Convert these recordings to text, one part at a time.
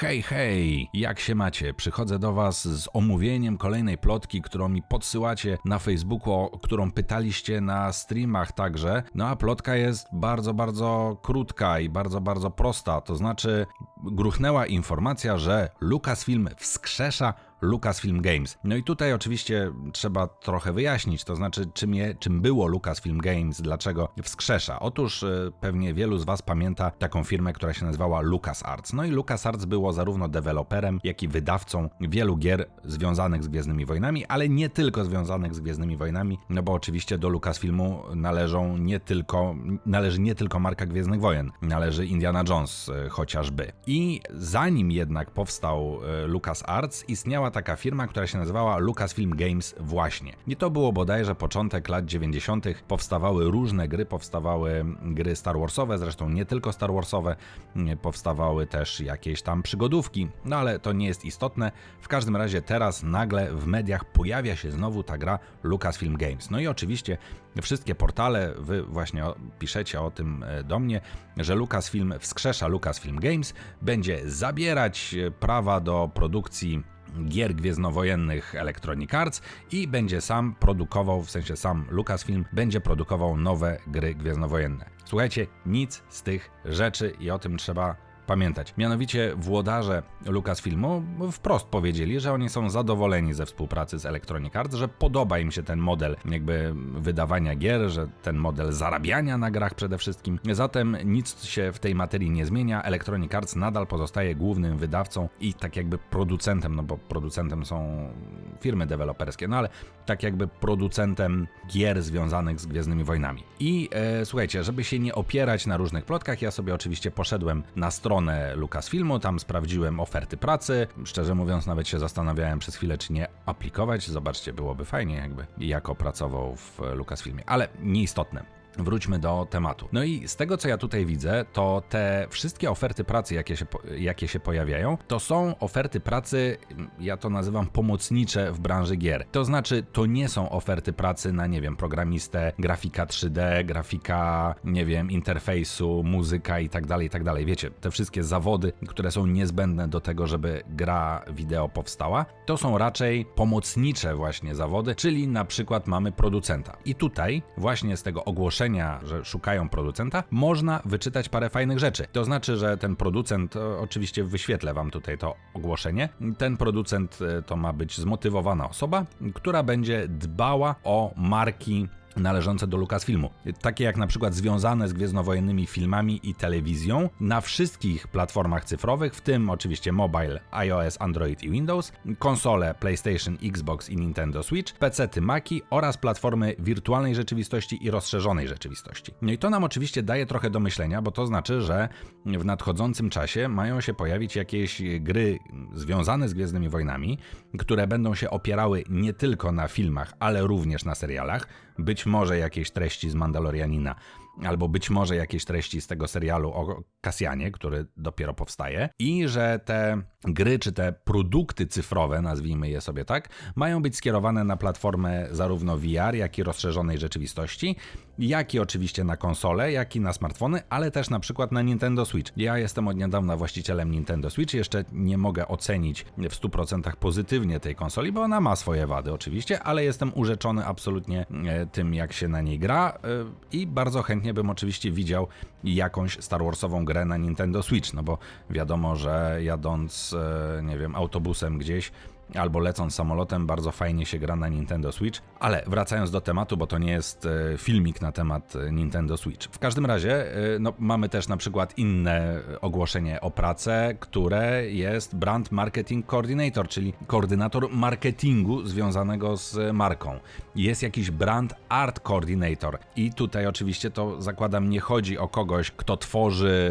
Hej, hej, jak się macie? Przychodzę do Was z omówieniem kolejnej plotki, którą mi podsyłacie na Facebooku, o którą pytaliście na streamach także. No a plotka jest bardzo, bardzo krótka i bardzo, bardzo prosta. To znaczy, gruchnęła informacja, że Lucasfilm wskrzesza Lucasfilm Games. No i tutaj oczywiście trzeba trochę wyjaśnić, to znaczy czym, je, czym było Lucasfilm Games, dlaczego wskrzesza. Otóż e, pewnie wielu z Was pamięta taką firmę, która się nazywała LucasArts. No i LucasArts było zarówno deweloperem, jak i wydawcą wielu gier związanych z Gwiezdnymi Wojnami, ale nie tylko związanych z Gwiezdnymi Wojnami, no bo oczywiście do Lucasfilmu należą nie tylko, należy nie tylko marka Gwiezdnych Wojen, należy Indiana Jones e, chociażby. I zanim jednak powstał e, LucasArts, istniała taka firma, która się nazywała Lucasfilm Games właśnie. I to było bodajże początek lat 90. Powstawały różne gry, powstawały gry Star Warsowe, zresztą nie tylko Star Warsowe, powstawały też jakieś tam przygodówki, no ale to nie jest istotne. W każdym razie teraz nagle w mediach pojawia się znowu ta gra Lucasfilm Games. No i oczywiście wszystkie portale, wy właśnie piszecie o tym e, do mnie, że Lucasfilm wskrzesza Lucasfilm Games, będzie zabierać e, prawa do produkcji gier gwiezdnowojennych Electronic Arts i będzie sam produkował, w sensie sam Lucasfilm, będzie produkował nowe gry gwiezdnowojenne. Słuchajcie, nic z tych rzeczy i o tym trzeba pamiętać. Mianowicie włodarze Lucasfilmu wprost powiedzieli, że oni są zadowoleni ze współpracy z Electronic Arts, że podoba im się ten model jakby wydawania gier, że ten model zarabiania na grach przede wszystkim. Zatem nic się w tej materii nie zmienia. Electronic Arts nadal pozostaje głównym wydawcą i tak jakby producentem, no bo producentem są firmy deweloperskie, no ale tak jakby producentem gier związanych z Gwiezdnymi Wojnami. I e, słuchajcie, żeby się nie opierać na różnych plotkach, ja sobie oczywiście poszedłem na stronę Lucasfilmu, tam sprawdziłem oferty pracy. Szczerze mówiąc, nawet się zastanawiałem przez chwilę, czy nie aplikować. Zobaczcie, byłoby fajnie, jakby jako pracował w Lucasfilmie, ale nieistotne. Wróćmy do tematu. No i z tego, co ja tutaj widzę, to te wszystkie oferty pracy, jakie się, jakie się pojawiają, to są oferty pracy, ja to nazywam pomocnicze w branży gier. To znaczy, to nie są oferty pracy na, nie wiem, programistę, grafika 3D, grafika, nie wiem, interfejsu, muzyka i tak dalej, i tak dalej. Wiecie, te wszystkie zawody, które są niezbędne do tego, żeby gra wideo powstała, to są raczej pomocnicze właśnie zawody, czyli na przykład mamy producenta. I tutaj właśnie z tego ogłoszenia, że szukają producenta, można wyczytać parę fajnych rzeczy. To znaczy, że ten producent, o, oczywiście wyświetlę wam tutaj to ogłoszenie, ten producent e, to ma być zmotywowana osoba, która będzie dbała o marki należące do Lucasfilmu. Takie jak na przykład związane z gwiezdnowojennymi filmami i telewizją na wszystkich platformach cyfrowych, w tym oczywiście mobile, iOS, Android i Windows, konsole PlayStation, Xbox i Nintendo Switch, PC-ty Maki oraz platformy wirtualnej rzeczywistości i rozszerzonej rzeczywistości. No i to nam oczywiście daje trochę do myślenia, bo to znaczy, że w nadchodzącym czasie mają się pojawić jakieś gry związane z Gwiezdnymi Wojnami, które będą się opierały nie tylko na filmach, ale również na serialach, być może jakieś treści z Mandalorianina, albo być może jakieś treści z tego serialu o Kasjanie, który dopiero powstaje, i że te gry czy te produkty cyfrowe, nazwijmy je sobie tak, mają być skierowane na platformę zarówno VR, jak i rozszerzonej rzeczywistości, jak i oczywiście na konsole, jak i na smartfony, ale też na przykład na Nintendo Switch. Ja jestem od niedawna właścicielem Nintendo Switch, jeszcze nie mogę ocenić w 100% pozytywnie tej konsoli, bo ona ma swoje wady oczywiście, ale jestem urzeczony absolutnie e, tym, jak się na niej gra e, i bardzo chętnie bym oczywiście widział jakąś Star Warsową grę na Nintendo Switch, no bo wiadomo, że jadąc, e, nie wiem, autobusem gdzieś albo lecąc samolotem, bardzo fajnie się gra na Nintendo Switch. Ale wracając do tematu, bo to nie jest e, filmik na temat e, Nintendo Switch. W każdym razie, e, no, mamy też na przykład inne ogłoszenie o pracę, które jest Brand Marketing Coordinator, czyli koordynator marketingu związanego z marką. Jest jakiś Brand Art Coordinator. I tutaj oczywiście to zakładam, nie chodzi o kogoś, kto tworzy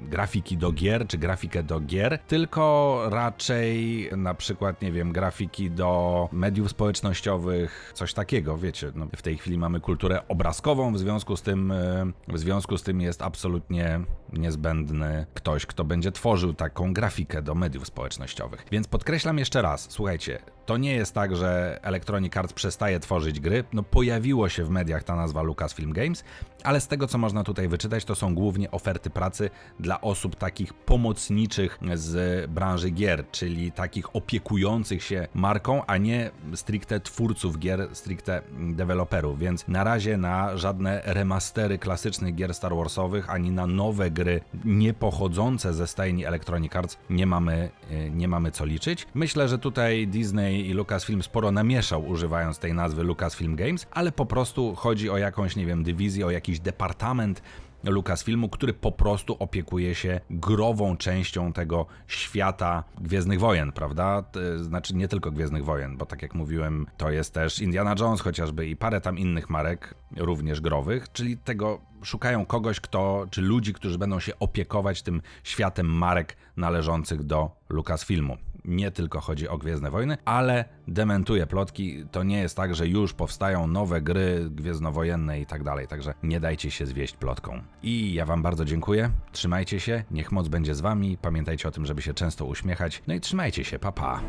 grafiki do gier, czy grafikę do gier, tylko raczej na przykład, nie wiem, grafiki do mediów społecznościowych, coś takiego, wiecie, no, w tej chwili mamy kulturę obrazkową, w związku z tym, e, w związku z tym jest absolutnie niezbędny ktoś, kto będzie tworzył taką grafikę do mediów społecznościowych. Więc podkreślam jeszcze raz, słuchajcie, To nie jest tak, że Electronic Arts przestaje tworzyć gry. No pojawiło się w mediach ta nazwa Lucasfilm Games, ale z tego co można tutaj wyczytać, to są głównie oferty pracy dla osób takich pomocniczych z branży gier, czyli takich opiekujących się marką, a nie stricte twórców gier, stricte deweloperów. Więc na razie na żadne remastery klasycznych gier Star Warsowych, ani na nowe gry nie pochodzące ze stajni Electronic Arts nie mamy, e, nie mamy co liczyć. Myślę, że tutaj Disney i Lucasfilm sporo namieszał używając tej nazwy Lucasfilm Games, ale po prostu chodzi o jakąś, nie wiem, dywizję, o jakiś departament Lucasfilmu, który po prostu opiekuje się grową częścią tego świata Gwiezdnych Wojen, prawda? Znaczy nie tylko Gwiezdnych Wojen, bo tak jak mówiłem, to jest też Indiana Jones chociażby i parę tam innych marek, również growych, czyli tego szukają kogoś, kto, czy ludzi, którzy będą się opiekować tym światem marek należących do Lucasfilmu. Nie tylko chodzi o Gwiezdne Wojny, ale dementuje plotki. To nie jest tak, że już powstają nowe gry gwiezdnowojenne i tak dalej, także nie dajcie się zwieść plotką. I ja Wam bardzo dziękuję. Trzymajcie się, niech moc będzie z Wami. Pamiętajcie o tym, żeby się często uśmiechać. No i trzymajcie się, pa pa.